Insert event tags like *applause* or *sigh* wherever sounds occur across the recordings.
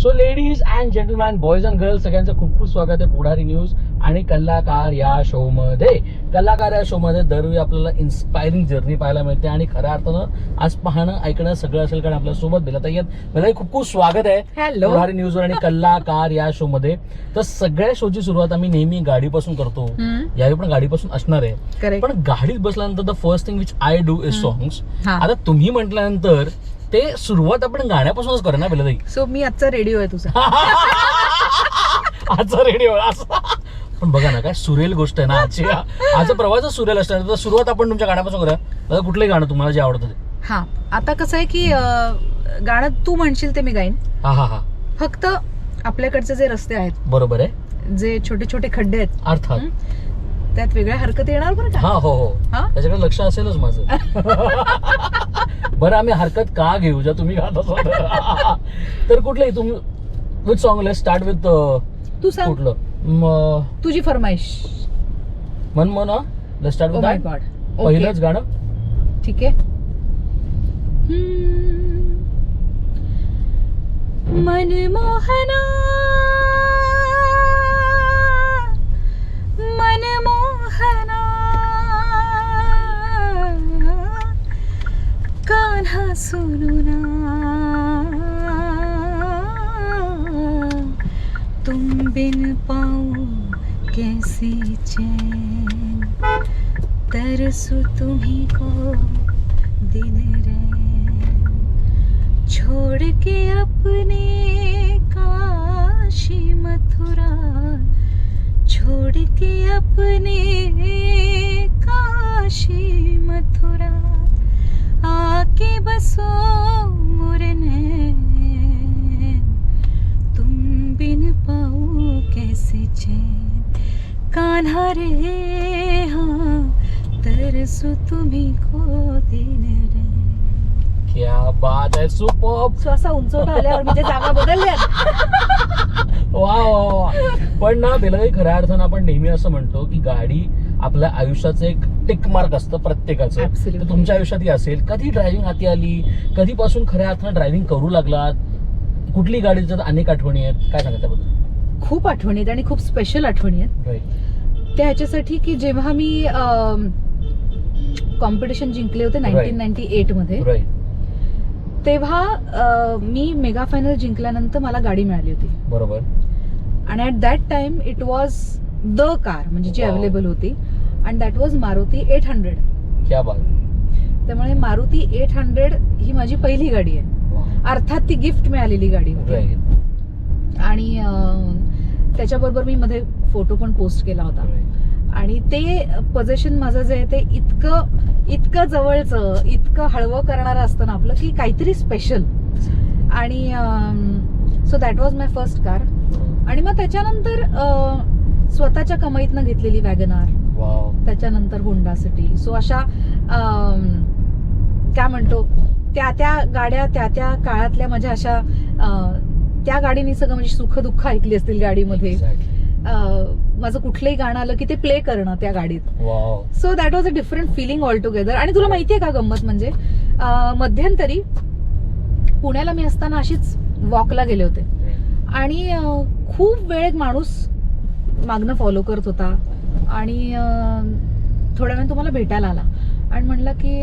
So ladies and gentleman boys and girls सगळ्यांचं खूप खूप स्वागत आहे पुढारी न्यूज आणि कलाकार या शो मध्ये. कलाकार या शो मध्ये दरवेळी आपल्याला इन्स्पायरिंग जर्नी पाहायला मिळते आणि खऱ्या अर्थानं आज पाहणं ऐकणं सगळं असेल कारण आपल्यासोबत बेला येत. मला खूप खूप स्वागत आहे पुढारी न्यूज आणि कलाकार या शो मध्ये. तर सगळ्या शोची सुरुवात आम्ही नेहमी गाडीपासून करतो. यावेळी पण गाडीपासून असणार आहे. पण गाडीत बसल्यानंतर the first thing which I do is songs. आता तुम्ही म्हटल्यानंतर ते सुरुवात आपण गाण्यापासूनच करू ना बेला सो मी आजचा रेडिओ आहे तुझा. *laughs* आजचा रेडिओ असं. पण बघा ना काय सुरेल गोष्ट आहे ना आजची. आजचा प्रवासच सुरेल असणार तर सुरुवात आपण तुमच्या गाण्यापासून करूया. दादा कुठलंही गाणं तुम्हाला जे आवडतं ते. हा. आता कसं आहे की अं, गाणं तू म्हणशील ते मी गाईन. हा हा हा. फक्त आपल्याकडचे जे रस्ते आहेत बरोबर आहे. जे छोटे छोटे खड्डे आहेत. अर्थात. हं? त्यात वेगळ्या हरकती येणार बरं हा का? हो हो हा? त्याच्याकडे लक्ष असेलच माझं. बरं आम्ही हरकत का घेऊ ज्या तुम्ही गात असाल तर? कुठलंही तुम्ही with song let start with तू सांग. कुठलं? म- तुझी फरमाईश. मन मन let start with my that god पहिलंच गाणं. ठीक आहे. मनमोहना मनमोहना मला तुम बिन पाऊं कैसे चैन? तरसु तुम्ही को दिन रे छोड़ के अपने काशी मथुरा छोड़ के अपने काशी मथुरा आके बसो मोरे नैन तुम बिन पाओ कैसे चैन? कान्हा रे हाँ तरसु तुम्ही को दिन रे। क्या बात आहे सुपर सो असा उंचवट आल्यावर मी ते जागा बदलल्या *laughs* वा वा वा पण ना बेलाई खऱ्या अर्थानं आपण नेहमी असं म्हणतो की गाडी आपल्या आयुष्याचं एक टिक मार्क असतं प्रत्येकाचं. Absolutely. तर तुमच्या आयुष्यात असेल. कधी ड्रायव्हिंग हाती आली? कधीपासून खऱ्या अर्थानं ड्रायव्हिंग करू लागलात? कुठली गाडी त्याच्यात अनेक आठवणी आहेत? काय सांगा त्याबद्दल? खूप आठवणी आहेत आणि खूप स्पेशल आठवणी आहेत. त्या ह्याच्यासाठी की जेव्हा मी कॉम्पिटिशन जिंकले होते नाईन्टीन नाईन्टी एटमध्ये तेव्हा अं, मी मेगा फायनल जिंकल्यानंतर मला गाडी मिळाली होती. बरोबर. आणि at that time it was the car म्हणजे जी Wow. अवेलेबल होती. And that was Maruti eight hundred क्या बात. त्यामुळे मारुती एट हंड्रेड ही माझी पहिली गाडी आहे. अर्थात ती गिफ्ट मिळालेली गाडी होती. आणि त्याच्याबरोबर मी मध्ये फोटो पण पोस्ट केला होता. आणि ते पोझिशन माझं जे आहे ते इतकं इतकं जवळचं इतकं हळवं करणारं असतं ना आपलं की काहीतरी स्पेशल आणि so that was my first car आणि मग त्याच्यानंतर स्वतःच्या कमाईतनं घेतलेली वॅगनार त्याच्यानंतर होंडा सिटी सो अशा काय म्हणतो त्या त्या गाड्या त्या त्या काळातल्या माझ्या अशा त्या गाडीने सगळं म्हणजे सुख दुःख ऐकली असतील गाडीमध्ये. माझं कुठलंही गाणं आलं की ते प्ले करणं त्या गाडीत. So that was a different feeling all together आणि तुला माहितीये का गंमत म्हणजे मध्यंतरी पुण्याला मी असताना अशीच वॉकला गेले होते. आणि खूप वेळ एक माणूस मागणं फॉलो करत होता. आणि थोड्या वेळ तुम्हाला भेटायला आला. आणि म्हणला की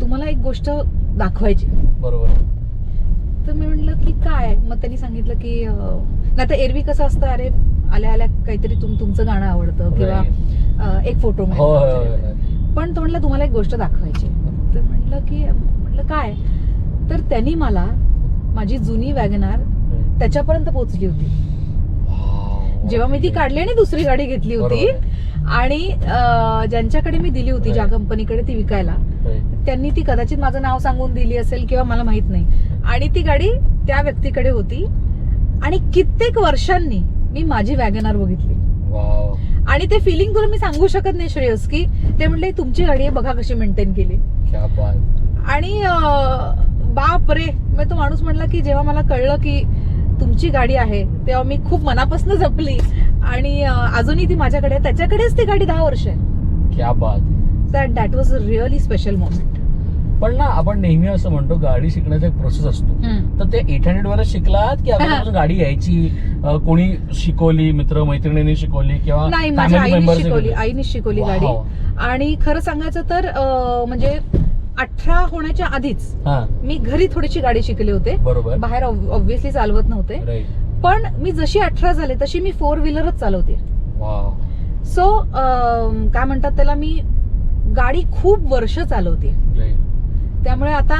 तुम्हाला एक गोष्ट दाखवायची. बरोबर. तर मी म्हटलं की काय? मग त्यांनी सांगितलं की नाही तर एरवी कसं असतं? अरे आल्या आल्या काहीतरी तुम तुमचं गाणं आवडतं किंवा एक फोटो. पण तो म्हटलं तुम्हाला एक गोष्ट दाखवायची. तर म्हटलं की म्हटलं काय? तर त्यांनी मला माझी जुनी वॅगनार त्याच्यापर्यंत पोहोचली होती. जेव्हा मी ती काढली आणि दुसरी गाडी घेतली होती आणि ज्यांच्याकडे मी दिली होती ज्या. कंपनीकडे ती विकायला. त्यांनी ती कदाचित माझं नाव सांगून दिली असेल किंवा मला माहीत नाही आणि ती गाडी त्या व्यक्तीकडे होती आणि कित्येक वर्षांनी मी माझी वॅगनार बघितली वाव. आणि ते फिलिंग तुला मी सांगू शकत नाही श्रेयस की ते म्हणले तुमची गाडी आहे बघा कशी मेंटेन केली आणि बाप रे मग तो माणूस म्हणला की जेव्हा मला कळलं की तुमची गाडी आहे तेव्हा मी खूप मनापासून जपली आणि अजूनही ती माझ्याकडे त्याच्याकडेच ती गाडी दहा वर्ष आहे. क्या बात. That was really special moment पण ना आपण नेहमी असं म्हणतो गाडी शिकण्याचा एक प्रोसेस असतो. तर ते एट हंड्रेड वरच शिकलात की अगोदरपासून *laughs* गाडी यायची कोणी शिकवली मित्र मैत्रिणींनी शिकवली किंवा नाही माझ्या आईने शिकवली? आईने शिकवली. गाडी. आणि खरं सांगायचं तर म्हणजे अठरा होण्याच्या आधीच मी घरी थोडीशी गाडी शिकले होते. बरोबर. बाहेर ऑब्व्हियसली चालवत नव्हते. पण मी जशी अठरा झाले तशी मी फोर व्हीलरच चालवते. सो काय म्हणतात त्याला मी गाडी खूप वर्ष चालवते. त्यामुळे आता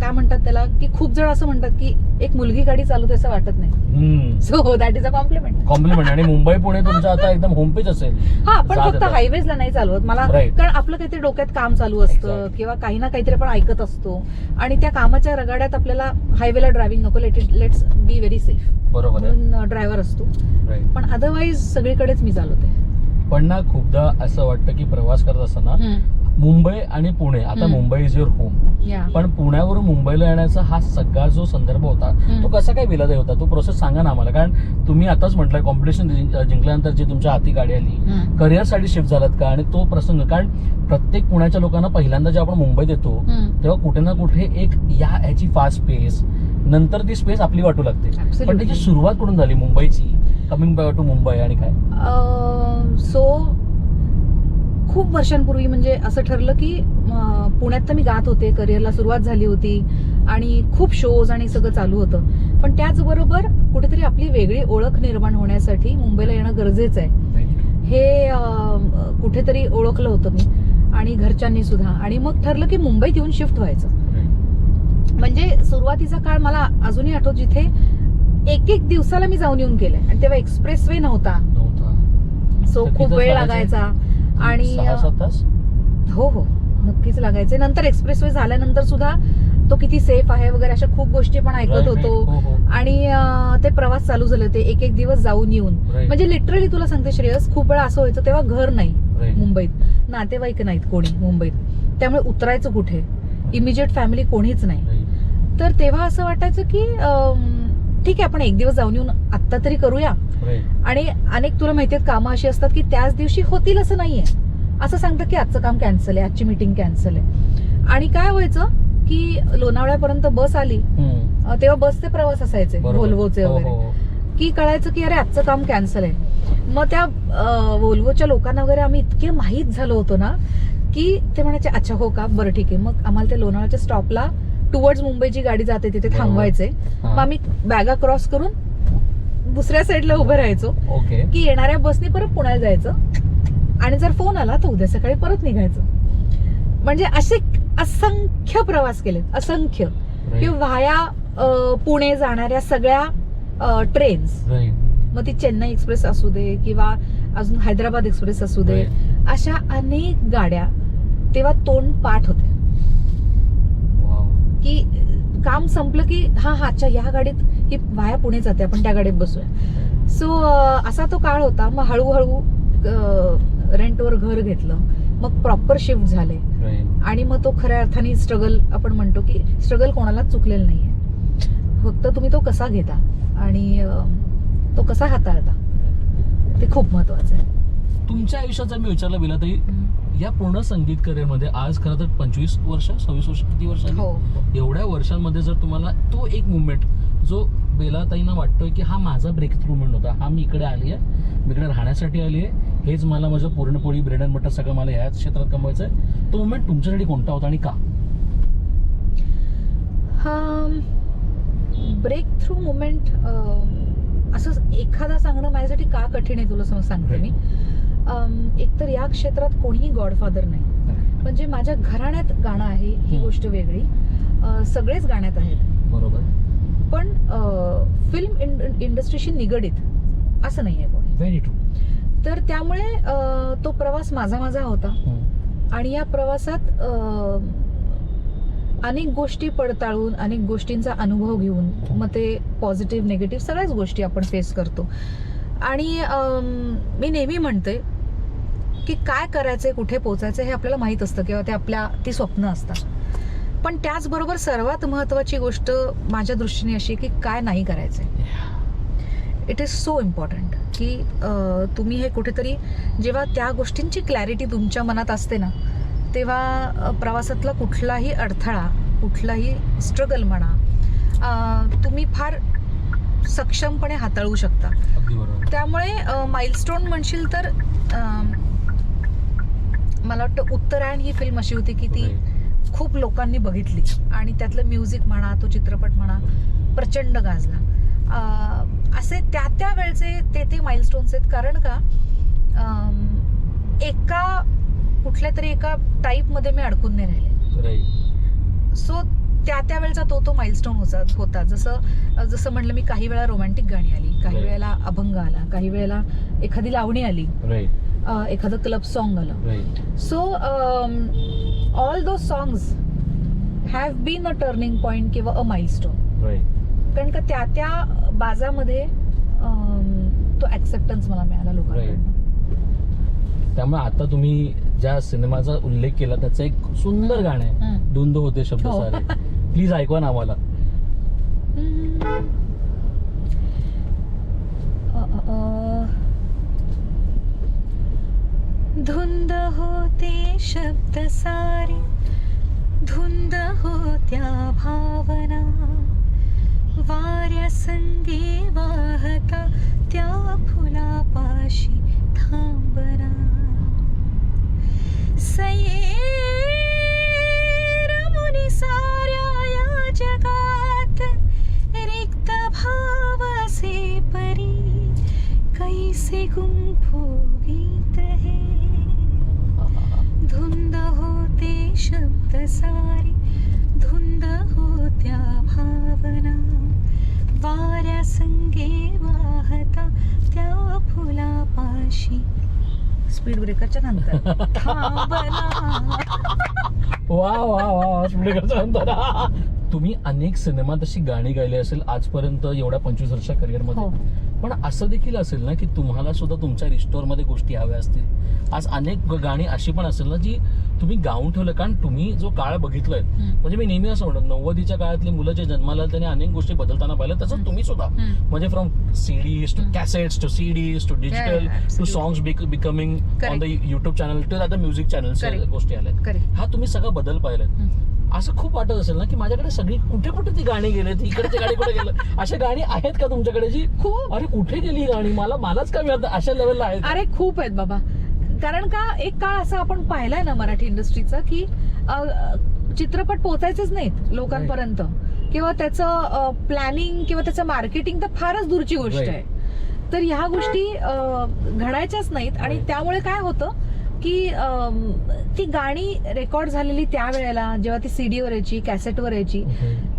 काय म्हणतात त्याला की खूप जण असं म्हणतात की एक मुलगी गाडी चालवते असं वाटत नाही. So that is a compliment compliment आणि मुंबई पुणे तुमचं आता एकदम होमपेज असेल. हा पण फक्त. हायवेजला नाही चालवत. मला. कारण आपलं काहीतरी डोक्यात काम चालू असतं. किंवा काही ना काहीतरी आपण ऐकत असतो. आणि त्या कामाच्या रगाड्यात आपल्याला हायवेला ड्रायव्हिंग नको. Let let's be very safe बरोबर ड्रायव्हर असतो. पण अदरवाईज सगळीकडेच मी चालवते. पण ना खूपदा असं वाटतं की प्रवास करत असताना मुंबई आणि पुणे आता. मुंबई इज युअर होम पण पुण्यावरून मुंबईला येण्याचा हा सगळा जो संदर्भ होता. तो कसा काय विलादय होता तो प्रोसेस सांगा ना आम्हाला कारण तुम्ही आताच म्हटलं कॉम्पिटिशन जिंकल्यानंतर जी तुमच्या हाती गाडी आली. करिअरसाठी शिफ्ट झालात का आणि तो प्रसंग कारण प्रत्येक पुण्याच्या लोकांना पहिल्यांदा जेव्हा आपण मुंबईत येतो. तेव्हा कुठे ना कुठे एक या ह्याची फास्ट स्पेस नंतर ती स्पेस आपली वाटू लागते पण. त्याची सुरुवात कुठून झाली मुंबईची कमिंग टू मुंबई आणि काय सो खूप वर्षांपूर्वी म्हणजे असं ठरलं की पुण्यात तर मी गात होते करिअरला सुरुवात झाली होती आणि खूप शोज आणि सगळं चालू होतं. पण त्याचबरोबर कुठेतरी आपली वेगळी ओळख निर्माण होण्यासाठी मुंबईला येणं गरजेचं आहे. हे कुठेतरी ओळखलं होतं मी आणि घरच्यांनी सुद्धा. आणि मग ठरलं की मुंबईत येऊन शिफ्ट व्हायचं. म्हणजे सुरुवातीचा काळ मला अजूनही आठवत जिथे एक एक दिवसाला मी जाऊन येऊन केलंय आणि तेव्हा एक्सप्रेस वे नव्हता. सो खूप वेळ लागायचा. आणि हो हो. नक्कीच लागायचे नंतर एक्सप्रेस वे झाल्यानंतर सुद्धा तो किती सेफ आहे वगैरे अशा खूप गोष्टी पण ऐकत होतो. हो, हो. आणि ते प्रवास चालू झाले होते. एक एक दिवस जाऊन येऊन. म्हणजे लिटरली तुला सांगते श्रेयस खूप वेळा असं व्हायचं तेव्हा घर नाही. मुंबईत. नातेवाईक नाहीत कोणी मुंबईत. त्यामुळे उतरायचं कुठे? इमिजिएट फॅमिली कोणीच नाही. तर तेव्हा असं वाटायचं की ठीक आहे आपण एक दिवस जाऊन येऊन आत्ता तरी करूया. आणि अनेक तुला माहिती आहेत कामं अशी असतात की त्याच दिवशी होतील असं नाहीये. असं सांगतात की आजचं काम कॅन्सल आहे आजची मीटिंग कॅन्सल आहे. आणि काय व्हायचं की लोणावळ्यापर्यंत बस आली तेव्हा बसचे प्रवास असायचे बरोबर. व्होल्वोचे हो, वगैरे. हो, हो. की कळायचं की अरे आजचं काम कॅन्सल आहे. मग त्या अं, व्होल्वोच्या लोकांना वगैरे आम्ही इतके माहीत झालो होतो ना की ते म्हणायचे अच्छा हो का बरं ठीक आहे. मग आम्हाला त्या लोणावळ्याच्या स्टॉपला टुवर्ड्स मुंबईची गाडी जाते तिथे. थांबवायचे. मग आम्ही बॅगा क्रॉस करून दुसऱ्या साईडला उभं राहायचो ओके की येणाऱ्या बसने परत पुण्याला जायचं आणि जर फोन आला तर उद्या सकाळी परत निघायचं म्हणजे असे असंख्य प्रवास केलेत असंख्य. की व्हाया पुणे जाणाऱ्या सगळ्या ट्रेन्स. मग ती चेन्नई एक्सप्रेस असू दे किंवा अजून हैदराबाद एक्सप्रेस असू दे अशा अनेक गाड्या तेव्हा तोंड पाठ होते. की काम संपलं की हा हा अच्छा या गाडीत ही वाया पुणे जाते आपण त्या गाडीत बसूया. सो असा तो काळ होता. मग हळूहळू रेंटवर घर घेतलं. मग प्रॉपर शिफ्ट झाले. आणि मग तो खऱ्या अर्थाने स्ट्रगल आपण म्हणतो की स्ट्रगल कोणालाच चुकलेलं नाहीये. फक्त तुम्ही तो कसा घेता आणि तो कसा हाताळता. ते खूप महत्वाचं आहे. तुमच्या आयुष्याचा मी विचारलं गेला तरी या पूर्ण संगीत करिअरमध्ये आज खरं तर पंचवीस वर्ष सव्वीस वर्ष किती वर्ष झाली? हो. एवढ्या वर्षांमध्ये जर तुम्हाला तो एक मुवमेंट जो बेलाताईंना वाटतोय की हा माझा ब्रेक थ्रू मुवमेंट होता हा मी इकडे आली आहे मी इकडे राहण्यासाठी आली आहे हेच मला माझं पूर्णपोळी ब्रेड अँड बटर सगळं मला ह्याच क्षेत्रात कमवायचं आहे तो मुवमेंट तुमच्यासाठी कोणता होता आणि का? ब्रेक थ्रू मुमेंट असं एखादा सांगणं माझ्यासाठी का कठीण आहे तुला समज सांगते मी? एकतर या क्षेत्रात कोणीही गॉडफादर नाही. म्हणजे माझ्या घराण्यात गाणं आहे ही. गोष्ट वेगळी. सगळेच गाण्यात आहेत. बरोबर. पण फिल्म इंडस्ट्रीशी निगडीत असं नाही आहे कोणी. व्हेरी ट्रू तर त्यामुळे तो प्रवास माझा माझा होता. आणि या प्रवासात अनेक गोष्टी पडताळून अनेक गोष्टींचा अनुभव घेऊन मग ते पॉझिटिव्ह निगेटिव्ह सगळ्याच गोष्टी आपण फेस करतो. आणि मी नेहमी म्हणते की काय करायचंय कुठे पोचायचं हे आपल्याला माहीत असतं किंवा ते आपल्या ती स्वप्न असतात. पण त्याचबरोबर सर्वात महत्वाची गोष्ट माझ्या दृष्टीने अशी की काय नाही करायचंय. इट इज सो इम्पॉर्टंट की तुम्ही हे कुठेतरी जेव्हा त्या गोष्टींची क्लॅरिटी तुमच्या मनात असते ना तेव्हा प्रवासातला कुठलाही अडथळा कुठलाही स्ट्रगल म्हणा तुम्ही फार सक्षमपणे हाताळू शकता. त्यामुळे माइलस्टोन म्हणशील तर मला वाटतं उत्तरायण ही फिल्म अशी होती की ती खूप लोकांनी बघितली. आणि त्यातलं म्युझिक म्हणा तो चित्रपट म्हणा प्रचंड गाजला. असे त्या त्या वेळचे ते ते माइलस्टोन्स आहेत. कारण का एका कुठल्या तरी एका टाईपमध्ये मी अडकून नाही राहिले. सो त्या त्या वेळचा तो तो माइलस्टोन होता होता. जसं जसं म्हणलं मी काही वेळा रोमॅन्टिक गाणी आली काही. वेळेला अभंग आला काही वेळेला एखादी लावणी आली. अं, एखादं क्लब सॉन्ग आलं. Um, all those songs have been a turning point किंवा अ राईट कारण का त्या त्या बाजामध्ये um, तो ऍक्सेप्टन्स मला मिळाला लोकांकडून. त्यामुळे आता तुम्ही ज्या सिनेमाचा उल्लेख केला त्याचं एक सुंदर गाणं आहे. धुंद होते शब्द हो. सारे. *laughs* प्लीज ऐकवा ना आम्हाला. धुंद होते शब्द सारे. धुंद होत्या भावना. वाऱ्या संगे वाहता त्या फुलापाशी थांबना. सये गुंफो गीत हे धुंद होते शब्द सारे धुंद होत्या भावना। वाऱ्या संगे वाहता त्या फुलापाशी। स्पीड ब्रेकरच्या नंतर. वा वा वा नंतर. तुम्ही अनेक सिनेमात अशी गाणी गायली असेल आजपर्यंत एवढ्या पंचवीस वर्ष करिअर हो. मध्ये पण असं देखील असेल ना की तुम्हाला सुद्धा तुमच्या रिस्टोरमध्ये गोष्टी हव्या असतील आज अनेक गाणी अशी पण असेल ना जी तुम्ही गाऊन ठेवलं कारण तुम्ही जो काळ बघितलाय. म्हणजे मी नेहमी असं म्हणतो नव्वदीच्या काळातली मुलं जे जन्माला त्यांनी अनेक गोष्टी बदलताना पाहिलं तसंच. तुम्ही सुद्धा. म्हणजे from CDs to. Cassettes to CDs to digital to. Songs becoming on the. YouTube channel to आता म्युझिक चॅनल. गोष्टी आल्यात करेक्ट हा तुम्ही सगळा बदल पाहिलाय असं खूप वाटत असेल ना की माझ्याकडे सगळी कुठे कुठे ती गाणी गेलेत इकडे गाणी कुठे गेलं अशा गाणी आहेत का तुमच्याकडे जी खूप. अरे कुठे गेली ही गाणी? मला मलाच काय मिळत अशा लेवलला आहेत. अरे खूप आहेत बाबा. कारण का एक काळ असा आपण पाहिलाय ना मराठी इंडस्ट्रीचा की अ, चित्रपट पोचायचेच नाहीत लोकांपर्यंत. किंवा त्याचं प्लॅनिंग किंवा त्याचं मार्केटिंग तर फारच दूरची गोष्ट Right. आहे. तर ह्या गोष्टी अ, घडायच्याच नाहीत आणि Right. त्यामुळे काय होतं की ती गाणी रेकॉर्ड झालेली त्यावेळेला जेव्हा ती सीडीवर यायची कॅसेटवर यायची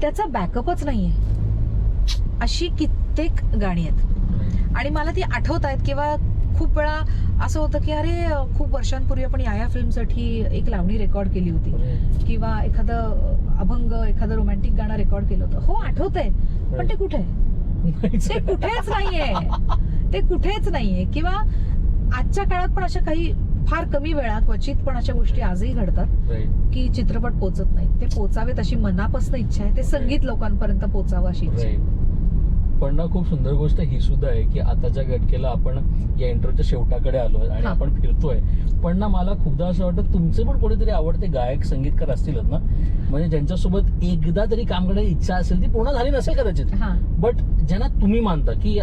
त्याचा बॅकअपच नाहीये. अशी कित्येक गाणी आहेत. आणि मला ती आठवत आहेत किंवा खूप वेळा असं होतं की अरे खूप वर्षांपूर्वी आपण या या फिल्मसाठी एक लावणी रेकॉर्ड केली होती. किंवा एखादं अभंग एखादं रोमॅन्टिक गाणं रेकॉर्ड केलं होतं. हो आठवतंय. पण ते कुठे? आहे? ते कुठेच नाहीये. ते कुठेच नाहीये. किंवा आजच्या काळात पण अशा काही फार कमी वेळा क्वचित पण अशा गोष्टी आजही घडतात की चित्रपट पोचत नाहीत. ते पोचावेत अशी मनापासून इच्छा आहे. ते संगीत लोकांपर्यंत पोचावं अशी इच्छा आहे. पण ना खूप सुंदर गोष्ट ही सुद्धा आहे की आताच्या घटकेला आपण या इंटरव्ह्यूच्या शेवटाकडे आलोय आणि हा. आपण फिरतोय. पण ना मला खूपदा असं वाटतं तुमचे पण कोणीतरी आवडते गायक संगीतकार असतीलच ना? म्हणजे ज्यांच्यासोबत एकदा तरी काम करण्याची इच्छा असेल ती पूर्ण झाली नसेल कदाचित. हा. बट ज्यांना तुम्ही मानता की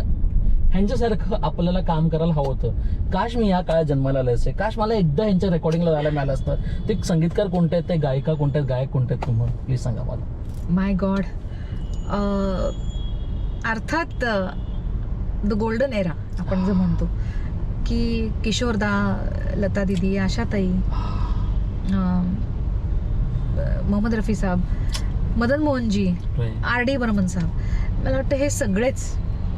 ह्यांच्यासारखं आपल्याला काम करायला हवं होतं. काश मी या काळात जन्माला आले असते काश मला एकदा ह्यांच्या रेकॉर्डिंगला जायला मिळालं असतं. ते संगीतकार कोणते आहेत? ते गायिका कोणत्या आहेत? गायक कोणते आहेत? तुम्हाला प्लीज सांगा मला. माय गॉड अर्थात द गोल्डन एरा आपण जे म्हणतो. की किशोरदा लता दिदी आशाताई मोहम्मद रफी साहेब मदन मोहनजी आर डी बर्मन साहेब. मला वाटतं हे सगळेच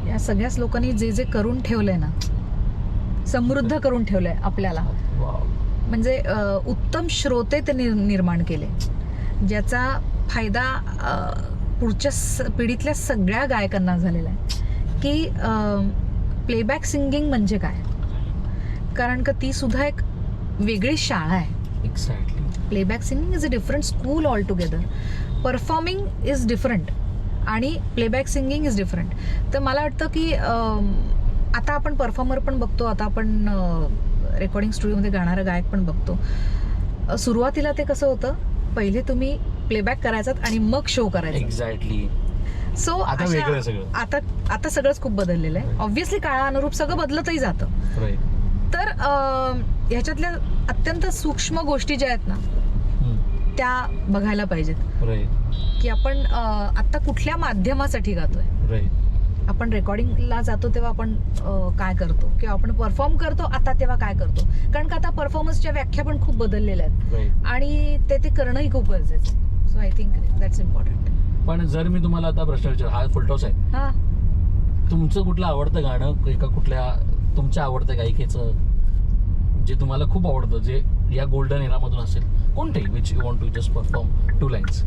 या सगळ्याच लोकांनी जे जे करून ठेवलंय ना समृद्ध करून ठेवलंय आपल्याला. म्हणजे उत्तम श्रोते ते निर- निर्माण केले. ज्याचा फायदा पुढच्या स- पिढीतल्या सगळ्या गायकांना झालेला आहे. की प्लेबॅक सिंगिंग म्हणजे काय? कारण का ती सुद्धा एक वेगळी शाळा आहे. Exactly playback singing is a different school all together performing is different आणि प्लेबॅक सिंगिंग इज डिफरंट तर मला वाटतं की आता आपण परफॉर्मर पण बघतो आता आपण रेकॉर्डिंग स्टुडिओमध्ये गाणारा गायक पण बघतो. सुरुवातीला ते कसं होतं पहिले तुम्ही प्लेबॅक करायचात आणि मग शो करायचा. एक्झॅक्टली सो आता. आता आता सगळंच खूप बदललेलं आहे. ऑब्व्हियसली काळा अनुरूप सगळं बदलतही जातं. तर ह्याच्यातल्या अत्यंत सूक्ष्म गोष्टी ज्या आहेत ना त्या बघायला पाहिजेत. की आपण अ, आत्ता कुठल्या माध्यमासाठी गातोय? आपण रेकॉर्डिंगला जातो तेव्हा आपण काय करतो? किंवा आपण परफॉर्म करतो आता तेव्हा काय करतो? कारण का आता परफॉर्मन्सच्या व्याख्या पण खूप बदललेल्या आहेत. आणि ते ते करणंही खूप गरजेचं आहे. So I think that's important पण जर मी तुम्हाला आता प्रश्न विचार हा फुलटॉस आहे. हा. तुमचं कुठलं आवडतं गाणं? एका कुठल्या तुमच्या आवडत्या गायिकेचं? जे तुम्हाला खूप आवडतं जे या गोल्डन एरामधून असेल. कोणते which you want to just perform two lines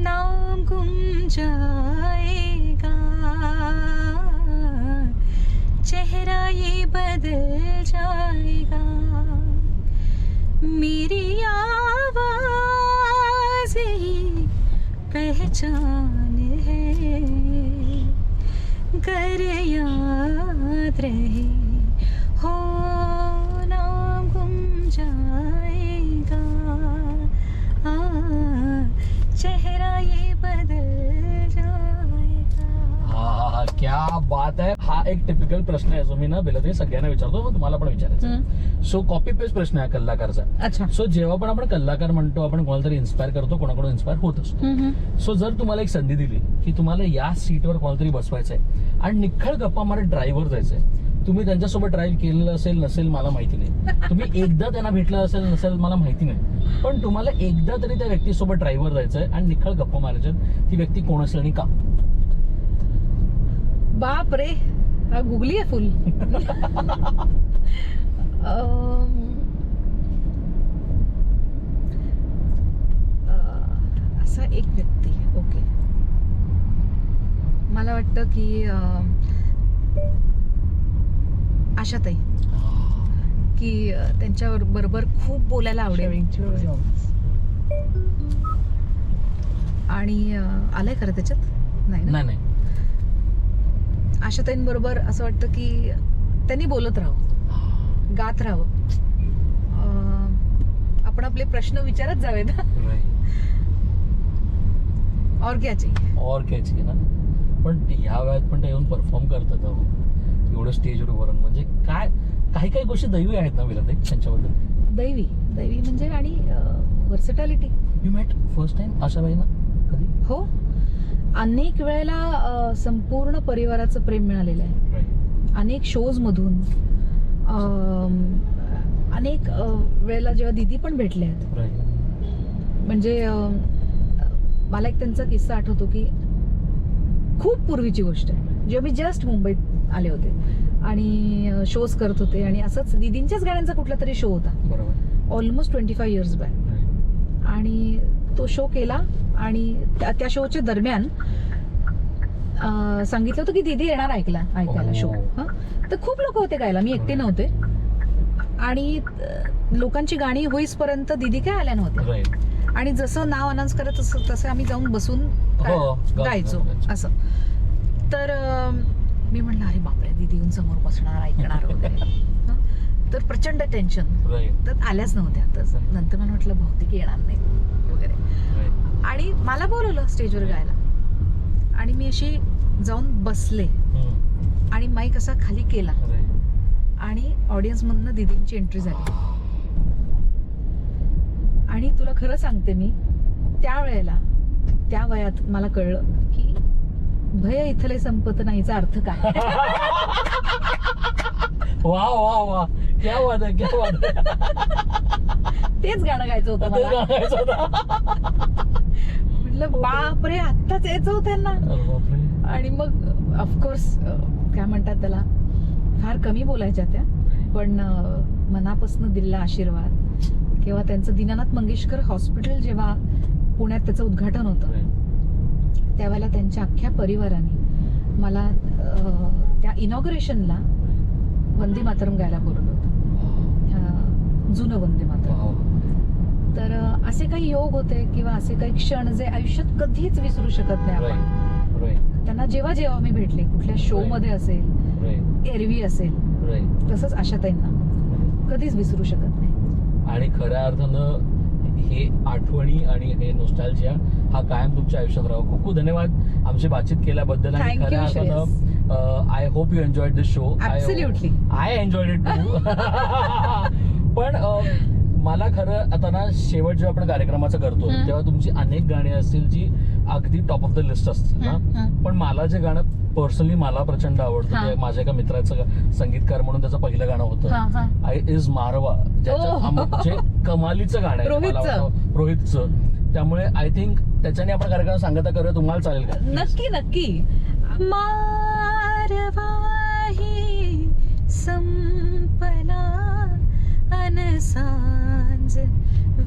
नाम गुम जाएगा चेहरा ये बदल जाएगा। मेरी आवाज ही पहचान है। कर याद रहे। क्या बात आहे हा एक टिपिकल प्रश्न आहे जो मी ना बेला सगळ्यांना विचारतो मग तुम्हाला पण विचारायचा सो कॉपी पेस्ट प्रश्न आहे कल्लाकारचा. अच्छा. सो जेव्हा पण आपण कल्लाकार म्हणतो आपण कोणाला तरी इन्स्पायर करतो कोणाकडून इन्स्पायर होत असतो. सो जर तुम्हाला एक संधी दिली की तुम्हाला या सीटवर कोणाला बसवायचं आहे आणि निखळ गप्पा मारत ड्रायव्हर जायचंय तुम्ही त्यांच्यासोबत ड्राईव्ह केलेलं असेल नसेल मला माहिती नाही. तुम्ही *laughs* एकदा त्यांना भेटलं असेल नसेल मला माहिती नाही. पण तुम्हाला एकदा तरी त्या व्यक्तीसोबत ड्रायव्हर जायचंय आणि निखळ गप्पा मारायच्या ती व्यक्ती कोण असेल आणि का? बाप रे हा गुगली आहे फुल. *laughs* असा एक व्यक्ती ओके मला वाटतं की आशाताई की त्यांच्या बरोबर खूप बोलायला आवडेल. आणि आलंय खरं त्याच्यात? नाही ना? नाही नाही. आशाताईंबरोबर असं वाटतं की त्यांनी बोलत राहावं. गात राहावं. आपण आपले प्रश्न विचारत जावेत. और क्या चाहिए और आहे ना. पण ह्या वयात पण ते येऊन परफॉर्म करतात अहो. एवढं स्टेजवर उभं राहून म्हणजे काय काही काही गोष्टी दैवी आहेत ना विला त्यांच्याबद्दल? दैवी. दैवी म्हणजे आणि versatility you met first time Asha बाई ना कधी? हो. अनेक वेळेला संपूर्ण परिवाराचं प्रेम मिळालेलं आहे. अनेक शोजमधून अं, अनेक वेळेला जेव्हा दिदी पण भेटले आहेत म्हणजे मला एक त्यांचा किस्सा आठवतो की खूप पूर्वीची गोष्ट आहे. जेव्हा मी जस्ट मुंबईत आले होते आणि शोज करत होते आणि असंच दिदींच्याच गाण्यांचा कुठला तरी शो होता. Almost twenty five years back आणि तो शो केला आणि त्या शोच्या दरम्यान सांगितलं होतं की दीदी येणार ऐकला ऐकायला शो Oh. तर खूप लोक होते गायला. मी एकटे नव्हते. आणि लोकांची गाणी होईसपर्यंत दीदी काय आल्या नव्हत्या. आणि जसं नाव अनाऊन्स करत तसं तसं आम्ही जाऊन बसून हो, गायचो. असं. तर मी म्हणलं अरे बापरे दीदी येऊन समोर बसणार ऐकणार वगैरे. *laughs* हं? तर प्रचंड टेन्शन तर आल्याच नव्हत्या. तर नंतर मला म्हटलं बहुतेक येणार नाही आणि मला बोलवलं स्टेजवर गायला. आणि मी अशी जाऊन बसले. आणि माईक असा खाली केला. आणि ऑडियन्स मधनं दिदींची एंट्री झाली. आणि तुला खरं सांगते मी त्या वेळेला त्या वयात मला कळलं की भय इथले संपत नाहीचा अर्थ काय? *laughs* वा वा वा. क्या बात आहे क्या आहे. तेच गाणं गायचं होतं ते मला गाण्याचं होतं. म्हटलं बापरे आत्ताच यायचं होतं त्यांना. अरे बापरे. आणि मग ऑफकोर्स काय म्हणतात त्याला फार कमी बोलायच्या त्या पण मनापासून दिलेला आशीर्वाद. किंवा त्यांचं दीनानाथ मंगेशकर हॉस्पिटल जेव्हा पुण्यात त्याचं उद्घाटन होतं त्यावेळेला त्यांच्या अख्ख्या परिवाराने मला अं, त्या इनॉग्रेशनला वंदे मातरम गायला बोलवलं. जुनं वंदे मातरम वाव. तर असे काही योग होते किंवा असे काही क्षण जे आयुष्यात कधीच विसरू शकत नाही आपण. त्यांना जेव्हा जेव्हा मी भेटले कुठल्या शो मध्ये असेल. एरवी असेल. तसंच आशाताईंना कधीच विसरू शकत नाही आणि खऱ्या अर्थानं हे आठवणी आणि हे नोस्टॅल्जिया हा कायम तुमच्या आयुष्यात राहावं खूप खूप धन्यवाद आमची बातचीत केल्याबद्दल आणि खऱ्या अर्थानं I hope you enjoyed this show. I enjoyed it too पण मला खरं आता ना शेवट जेव्हा आपण कार्यक्रमाचं करतो हं. तेव्हा तुमची अनेक गाणी असतील जी अगदी टॉप ऑफ द लिस्ट असतील ना हं, हं. पण मला जे गाणं पर्सनली मला प्रचंड आवडतं हा. ते माझ्या एका मित्राचं संगीतकार म्हणून त्याचं पहिलं गाणं हा, होतं हा. आय इज मारवा ज्याचं ओह. आम- जे कमालीचं गाणं आहे रोहितचं. त्यामुळे आय थिंक त्याच्याने आपण कार्यक्रम सांगता करूया तुम्हाला चालेल का नक्की नक्की मारवाही संपला अनसांज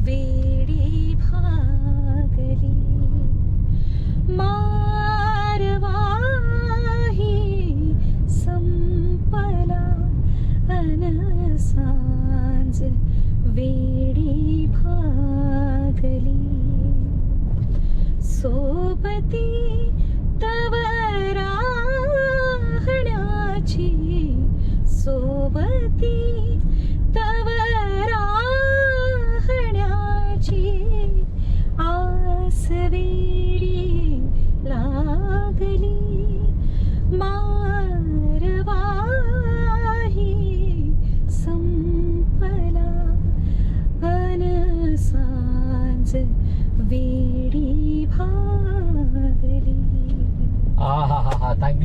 वेडी भागली. मारवाही संपला अन अनसांज वेडी भागली. सोबती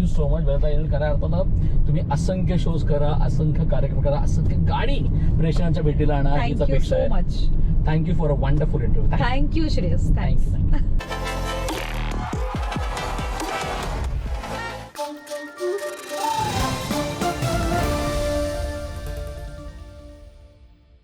थँक्यू सो मच वेळता येईल खऱ्या अर्थानं तुम्ही असंख्य शोज करा असंख्य कार्यक्रम करा असंख्य गाणी प्रेक्षकांच्या भेटीला आणा हीच थँक्यू अपेक्षा सो आहे. Thank you for a wonderful interview thank you Shreyas. Thanks *laughs*